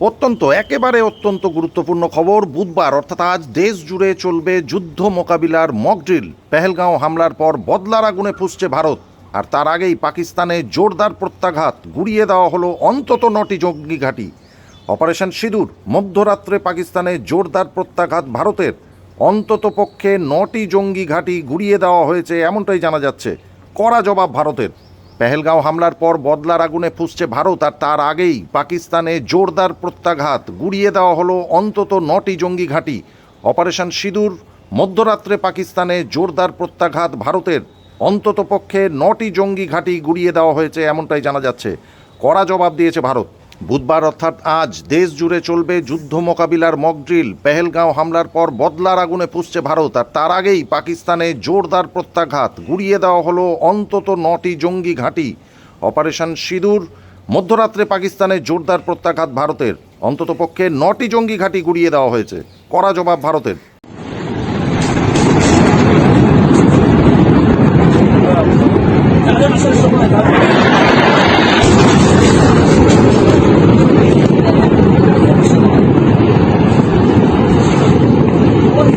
অত্যন্ত, একেবারে অত্যন্ত গুরুত্বপূর্ণ খবর বুধবার, অর্থাৎ আজ দেশ জুড়ে চলবে যুদ্ধ মোকাবিলার মকড্রিল পেহেলগাঁও হামলার পর বদলার আগুনে ফুসছে ভারত, আর তার আগেই পাকিস্তানে জোরদার প্রত্যাঘাত গুড়িয়ে দেওয়া হলো অন্তত নটি জঙ্গি ঘাঁটি। অপারেশন সিঁদুর, মধ্যরাত্রে পাকিস্তানে জোরদার প্রত্যাঘাত ভারতের। অন্তত পক্ষে নটি জঙ্গি ঘাঁটি গুড়িয়ে দেওয়া হয়েছে, এমনটাই জানা যাচ্ছে। কড়া জবাব ভারতের। পেহেলগাঁও হামলার পর বদলার আগুনে ফুসছে ভারত আর তার আগেই পাকিস্তানে জোরদার প্রত্যাঘাত গুড়িয়ে দেওয়া হলো অন্তত নটি জঙ্গি ঘাঁটি। অপারেশন সিঁদুর, মধ্যরাত্রে পাকিস্তানে জোরদার প্রত্যাঘাত ভারতের। অন্তত পক্ষে নটি জঙ্গি ঘাঁটি গুড়িয়ে দেওয়া হয়েছে, এমনটাই জানা যাচ্ছে। কড়া জবাব দিয়েছে ভারত। বুধবার অর্থাৎ আজ দেশ জুড়ে চলবে যুদ্ধ মোকাবিলার মকড্রিল পেহেলগাঁও হামলার পর বদলার আগুনে পুষছে ভারত, আর তার আগেই পাকিস্তানে জোরদার প্রত্যাঘাত। গুড়িয়ে দেওয়া হলো অন্তত নটি জঙ্গি ঘাঁটি। অপারেশন সিঁদুর, মধ্যরাত্রে পাকিস্তানে জোরদার প্রত্যাঘাত ভারতের। অন্ততপক্ষে নটি জঙ্গি ঘাঁটি গুড়িয়ে দেওয়া হয়েছে। কড়া জবাব ভারতের।